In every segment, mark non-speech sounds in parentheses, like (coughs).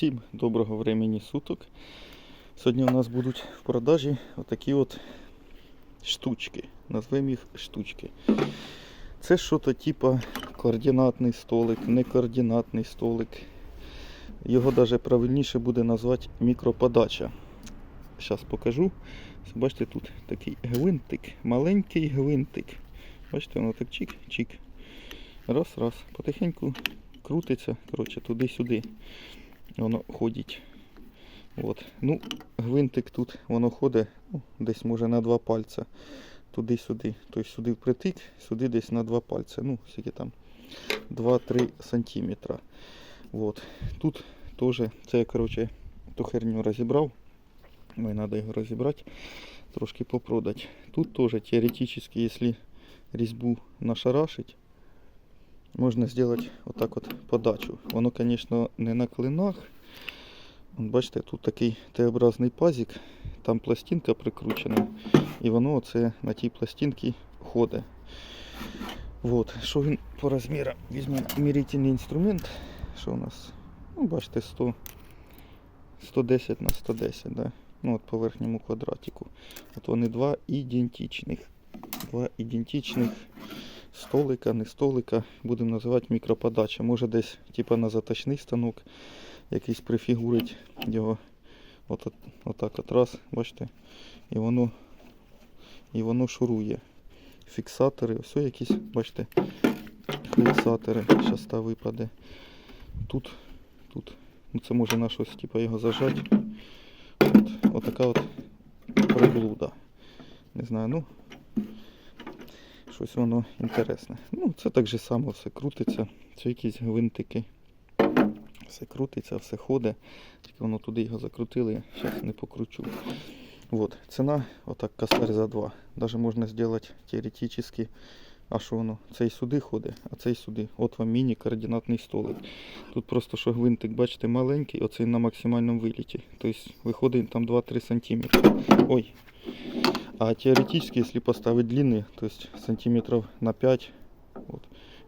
Всім доброго времени суток. Сьогодні у нас будуть в продажі отакі от штучки. Назвемо їх штучки. Це щось типа координатний столик, не координатний столик. Його навіть правильніше буде назвати мікроподача. Зараз покажу. Бачите, тут такий гвинтик, маленький гвинтик. Бачите, воно так чик-чик. Раз, раз. Потихеньку крутиться, коротше, туди-сюди. Воно ходить. От. Ну, гвинтик тут воно ходить ну, десь може на два пальця. Туди-сюди. Тобто сюди впритик, сюди десь на два пальця. Ну, скільки там 2-3 сантиметра. От. Тут теж це я коротше, ту херню розібрав. Мені треба його розібрати, трошки попродати. Тут теж теоретично, якщо різьбу нашарашить, можна зробити отак от подачу. Воно, звісно, не на клинах. Вон, бачите, тут такий Т-образний пазик, там пластинка прикручена, і воно оце на тій пластинці ходить. Вот. Що він по розмірам? Візьмемо мірительний інструмент. Що у нас? Ну, бачите, 100, 110 на 110, да? Ну, от по верхньому квадратику. От вони два ідентичних. Два ідентичних столика, не столика. Будемо називати мікроподача. Може десь типа на заточний станок якийсь прифігурить його. От, от, отак от раз, бачите, і воно, і воно шурує. Фіксатори, ось якісь, бачите, фіксатори. Зараз та випаде. Тут, тут. Ну це може на щось типу, його зажати. От, отака от приблуда. Не знаю, ну щось воно інтересне. Ну, це так же само все крутиться. Це якісь гвинтики. Все крутиться, все ходить. Тільки воно туди його закрутили, зараз не покручу. Вот. Ціна отак косарь за 2. Даже можна зробити теоретично. А що воно? Цей сюди ходить, а цей сюди. От вам міні-координатний столик. Тут просто що гвинтик, бачите, маленький, оцей на максимальному виліті. Тобто виходить там 2-3 см. Ой. А теоретично, якщо поставити длинний, то есть сантиметрів на 5, от,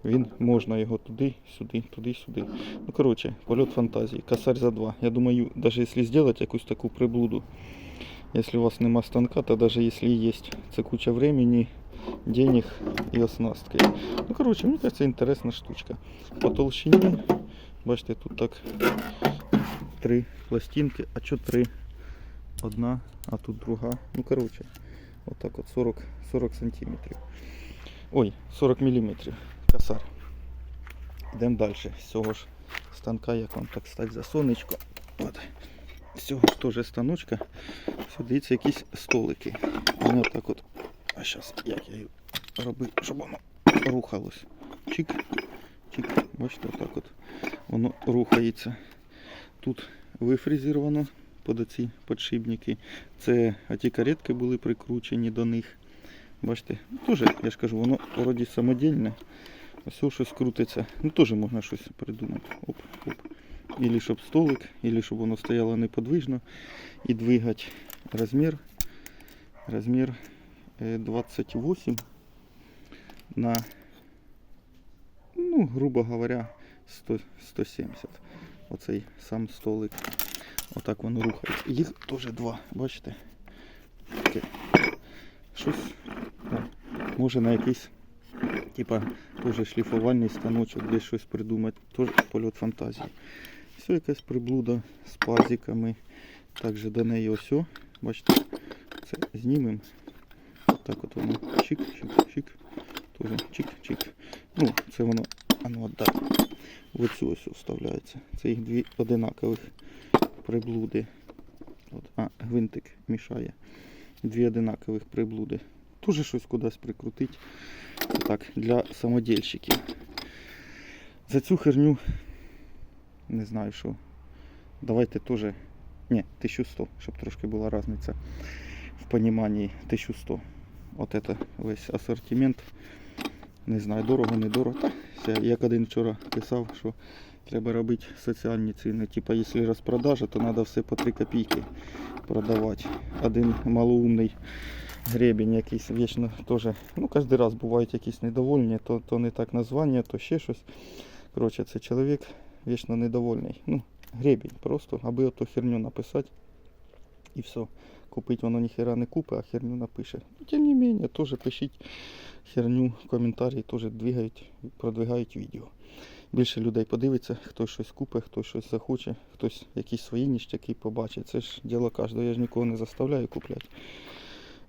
він можна його туди, сюди, туди, сюди. Ну, коротше, польот фантазії. Косарь за 2. Я думаю, даже якщо зробити якусь таку приблуду, если у вас нема станка, то даже если есть, це куча времени, денег і оснастки. Ну, коротше, мені кажется, інтересна штучка. По толщині, бачите, тут так три пластинки, а що три? Одна, а тут друга. Ну, коротше, отак от 40, 40 сантиметрів. Ой, 40 міліметрів. Косар. Йдемо далі. З цього ж станка, як вам так стати за сонечко. От. З ж теж станочка. Все, дивіться, якісь столики. Вони отак от. А зараз як я її робив, щоб воно рухалось. Чик, чик. Бачите, отак от. Воно рухається. Тут вифрезеровано під оці подшипники. Це а ті каретки були прикручені до них. Бачите, ну, теж, я ж кажу, воно вроді самодільне. Ось щось крутиться. Ну теж можна щось придумати. Оп, оп. Ілі щоб столик, ілі щоб воно стояло неподвижно. І двигати розмір. Розмір е, 28 на, ну, грубо говоря, 100, 170. Оцей сам столик. Отак воно рухається. Їх теж два, бачите? Таке. Щось, о, може на якийсь, типа, теж шліфувальний станочок, десь щось придумати. Теж польот фантазії. Все якась приблуда з пазиками. Також до неї ось, бачите, це знімемо. Так от воно чик-чик-чик. Тоже чик-чик. Ну, це воно, а ну отдай. В оцю ось вставляється. Це їх дві одинакових приблуди. От. А, гвинтик мішає. Дві одинакових приблуди. Тоже щось кудись прикрутить. Так, для самодільщиків. За цю херню не знаю що. Давайте теж. Ні, 1100, щоб трошки була різниця в поніманні 1100. От это весь асортимент. Не знаю, дорого, не дорого. Та, як один вчора писав, що треба робити соціальні ціни. Типа, якщо розпродажа, то треба все по 3 копійки продавати. Один малоумний гребень якийсь вічно теж. Ну, кожен раз бувають якісь недовольні, то, то не так названня, то ще щось. Коротше, це чоловік вічно недовольний. Ну, гребінь просто, аби ото херню написати. І все. Купить воно ніхера не купить, а херню напише. Ну, тим не менее, теж пишіть херню коментарі, теж двигають, продвигають відео. Більше людей подивиться, хтось щось купить, хтось щось захоче, хтось якісь свої ніштяки побачить. Це ж діло кожного, я ж нікого не заставляю купляти.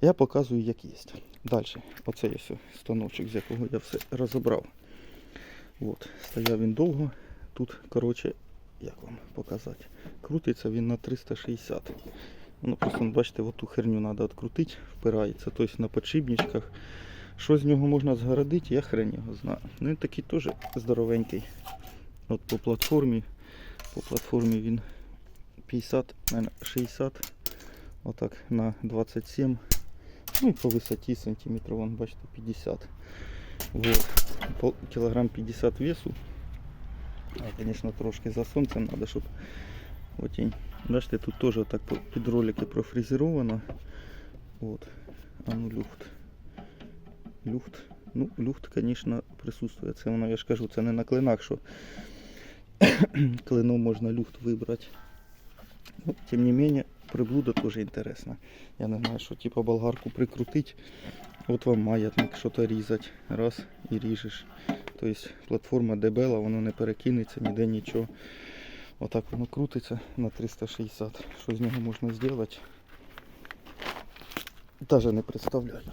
Я показую, як є. Далі, оце є станочок, з якого я все розібрав. От, стояв він довго. Тут, коротше, як вам показати, крутиться він на 360. Ну, просто бачите, от ту херню треба відкрутити, впирається. Тобто на подшипничках. Що з нього можна згородити, я хрен його знаю. Ну він такий теж здоровенький. От по платформі. По платформі він 50, наверное, 60. Отак на 27. Ну і по висоті сантиметрів, вон, бачите, 50. Вот. Пол- Кілограм 50 весу. А, Звісно, трошки за сонцем треба, щоб отінь. Бачите, тут теж так по- під ролики профрезеровано. Вот. А ну люфт. Люфт. Ну, люфт, звісно, присутствує. Це воно, я ж кажу, це не на клинах, що (coughs) клином можна люфт вибрати. Ну, тим не менее, приблуда теж інтересна. Я не знаю, що типу болгарку прикрутить. От вам маятник, що-то різати. Раз і ріжеш. Тобто платформа дебела, воно не перекинеться, ніде нічого. Отак воно крутиться на 360. Що з нього можна зробити? Даже не представляю.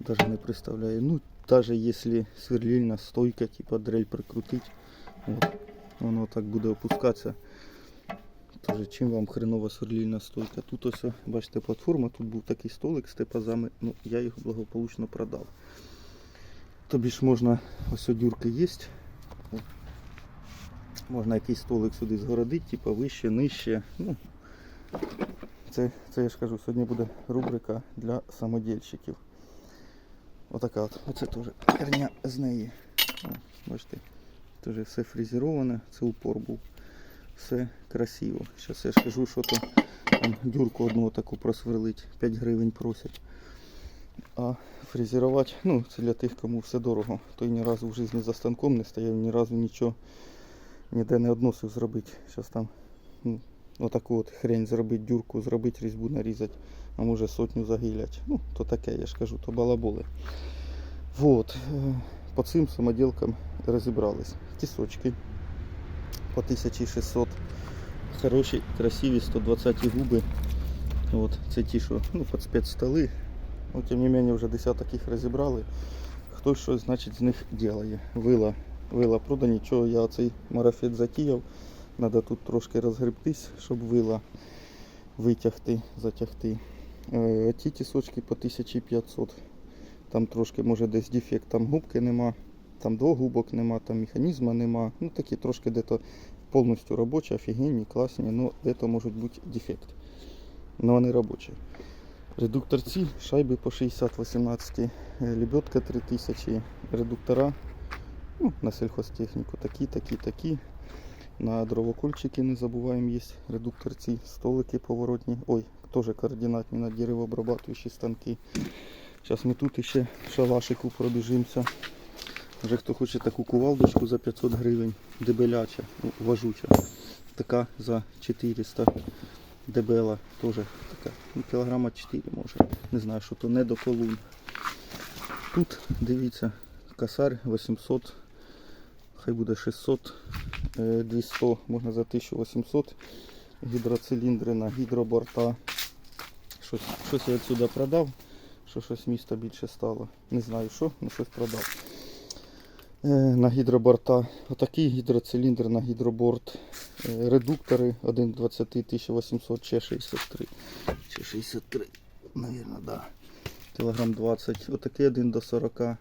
Даже не представляю. Ну, даже если сверлильна стойка, типа дрель прикрутить, вот, воно так буде опускатися. Тоже чим вам хренова сверлильна стойка. Тут ось, бачите, платформа, тут був такий столик з типазами, ну я його благополучно продав. Тобі ж можна, ось дюрки є. Можна якийсь столик сюди згородити, типа вище, нижче. Ну, це, це я ж кажу, сьогодні буде рубрика для самодільщиків. Отака от. Оце теж херня з неї. О, бачите, теж все фрезероване, це упор був. Все красиво. Зараз я ж кажу, що то там дюрку одну таку просверлить, 5 гривень просять. А фрезерувати, ну, це для тих, кому все дорого. Той ні разу в житті за станком не стояв, ні разу нічого ніде не односив зробити. Зараз там ну, отаку от хрень зробити, дюрку, зробити, різьбу нарізати, а може сотню загилять. Ну, то таке, я ж кажу, то балаболи. Вот. е, По цим самоділкам розібрались. Тісочки по 1600. Хороші, красиві 120 губи. От, це ті, що ну, під спецстоли. Ну, тим не менее, вже десяток їх розібрали. Хтось щось, значить, з них ділає. Вила, вила продані. Чого я цей марафет затіяв. Треба тут трошки розгребтись, щоб вила витягти, затягти. Е, ті тісочки по 1500. Там трошки може десь дефект, там губки нема, там двох губок нема, там механізму нема. Ну такі трошки де-то повністю робочі, офігенні, класні, ну де-то можуть бути дефект. Но вони робочі. Редукторці, шайби по 60-18, е, лебедка 3000, редуктора ну, на сільхозтехніку такі, такі, такі. На дровокольчики не забуваємо є редукторці, столики поворотні. Ой, теж координатні на деревообрабатуючі станки. Зараз ми тут ще шалашику пробіжимося. Вже хто хоче таку кувалдочку за 500 гривень, дебеляча, ну, важуча. Така за 400 дебела, теж така. Ну, кілограма 4 може. Не знаю, що то не до колун. Тут дивіться, косарь 800, хай буде 600, е, 200, можна за 1800 гідроциліндри на гідроборта. Щось, щось я відсюди продав, що щось міста більше стало. Не знаю що, але щось продав. Е, на гідроборта. Отакий гідроциліндр на гідроборт. Е, редуктори 1,20 1800 чи 63. Чи 63, навірно, да. Кілограм 20. Отакий 1 до 40.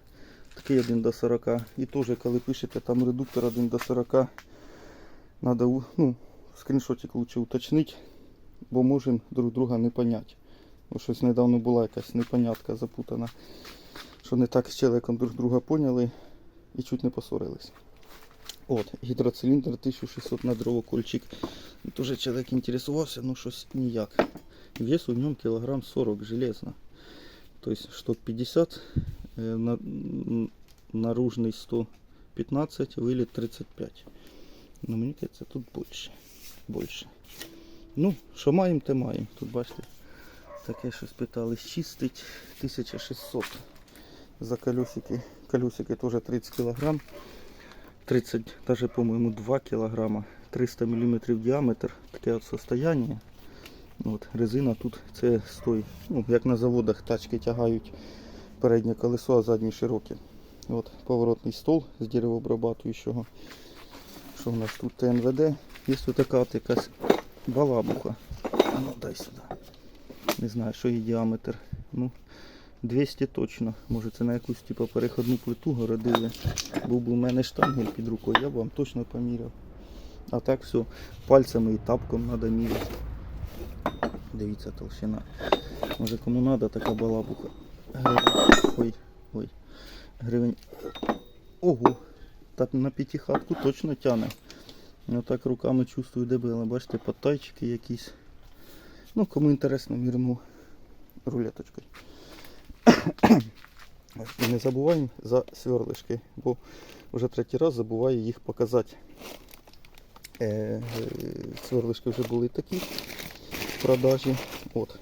Такий 1 до 40. І теж, коли пишете там редуктор 1 до 40, треба ну, скріншотик лучше уточнити, бо можемо друг друга не поняти. Бо щось недавно була якась непонятка запутана. Що не так з чоловіком друг друга поняли і чуть не поссорились. От, гідроциліндр 1600 на дровокольчик. Тоже чоловік інтересувався, ну щось ніяк. Вес у ньому кілограм 40 железно. Тобто штук 50, е, на, наружний 115, виліт 35. Ну, мені кажеться, тут більше. Більше. Ну, що маємо, те маємо. Тут бачите, таке щось питались чистить 1600 за колесики. Колесики теж 30 кг. 30, даже, по-моєму, 2 кг. 300 мм діаметр. Таке от состояние. От, резина тут це стой. Ну, як на заводах тачки тягають переднє колесо, а задні широкі. От, поворотний стол з деревообрабатуючого. Що у нас тут ТНВД? Є тут така от якась балабуха. Ну дай сюди. Не знаю, що її діаметр. Ну, 200 точно. Може це на якусь типу, переходну плиту городили. Був би у мене штангель під рукою, я б вам точно поміряв. А так все, пальцями і тапком треба міряти. Дивіться толщина. Може кому треба така балабуха. Ой, ой. Гривень. Ого. Так на п'ятихатку точно тяне. Я так руками чувствую дебело. Бачите, подтайчики якісь. Ну, кому інтересно, мірну рулеточкою. І не забуваємо за сверлишки, бо вже третій раз забуваю їх показати. Е, е, сверлишки вже були такі в продажі. От.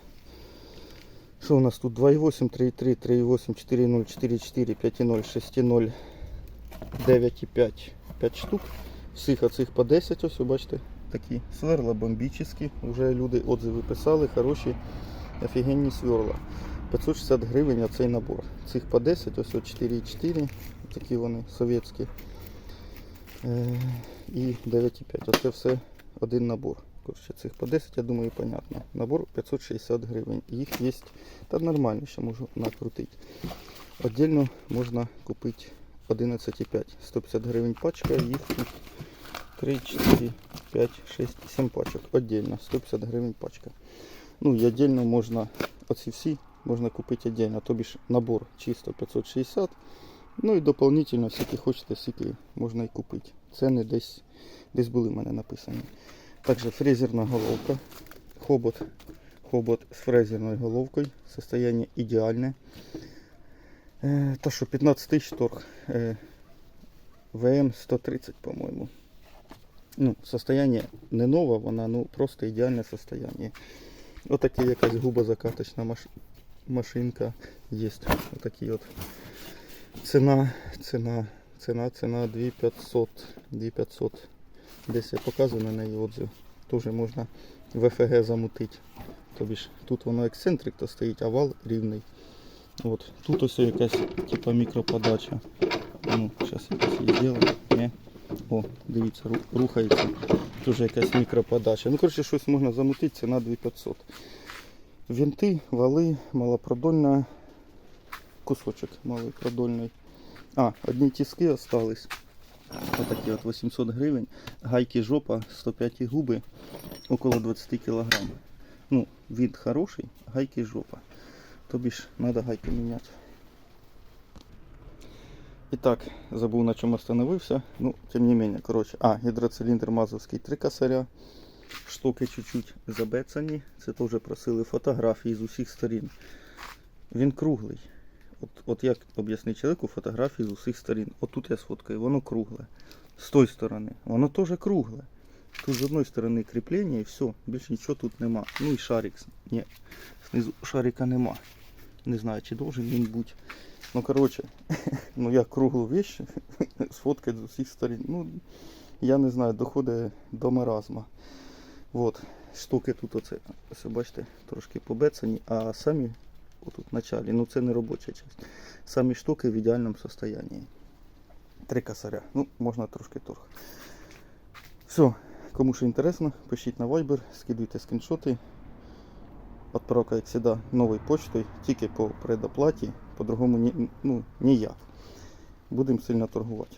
Що у нас тут? 2,8, 3,3, 3,8, 4,0, 4,4, 5,0, 6,0, 9,5. 5 штук. Всіх оцих по 10, ось ви бачите, такі сверла бомбічні. Вже люди отзиви писали, хороші, офігенні сверла. 560 гривень оцей набор. Цих по 10, ось 4,4, такі вони совєтські. Е, і 9,5. Оце все один набор. Коротше, цих по 10, я думаю, понятно. Набор 560 гривень. Їх є, та нормально, ще можу накрутити. Отдельно можна купити 11,5. 150 гривень пачка, їх тут 3, 4, 5, 6, 7 пачок. Отдельно, 150 гривень пачка. Ну і отдельно можна, оці всі можна купити отдельно, тобі ж набор чисто 560. Ну і дополнительно, скільки хочете, скільки можна і купити. Ціни десь, десь були в мене написані. Також фрезерна головка. Хобот, хобот з фрезерною головкою. Состояние ідеальне. Е, та що 15 тисяч торг. Е, ВМ 130, по-моєму. Ну, состояние не нове, вона ну просто ідеальне состояние. Отакі якась губозакаточна маш... машинка є. Отакі от. Ціна, ціна, ціна, ціна 2500. 2500. Десь я показую на неї отзив. Теж можна в ФГ замутити. Тобі ж тут воно ексцентрик то стоїть, а вал рівний. От. Тут ось якась типа мікроподача. Ну, зараз якось її зроблю. О, дивіться, рухається. Тут якась мікроподача. Ну, коротше, щось можна замутити, ціна 2500. Вінти, вали, малопродольна, кусочок малий продольний. А, одні тиски остались. Отакі от 800 гривень. Гайки жопа, 105 губи, около 20 кг. Ну, вид хороший, гайки жопа. Тобі ж треба гайки міняти. І так, забув на чому остановився. Ну, тим не менее, коротше. А, гідроциліндр мазовський 3 косаря. Штуки чуть-чуть забецані. Це теж просили фотографії з усіх сторін. Він круглий. От, от як об'яснити чоловіку фотографії з усіх сторін. От тут я сфоткаю, воно кругле. З тої сторони, воно теж кругле. Тут з одної сторони кріплення і все, більше нічого тут нема. Ну і шарик. Ні, знизу шарика нема. Не знаю, чи должен він бути. Ну коротше, (laughs) ну як круглу вещь (laughs) сфоткати з усіх сторін. Ну, я не знаю, доходить до маразма. Вот. Штуки тут оце, ось бачите, трошки побецані, а самі отут в началі, ну це не робоча частина. Самі штуки в ідеальному состоянні. Три косаря. Ну, можна трошки торг. Все, кому що інтересно, пишіть на Viber, скидуйте скріншоти. Отправка, як завжди, новою почтою, тільки по предоплаті, по-другому ні, ну, ніяк. Будемо сильно торгувати.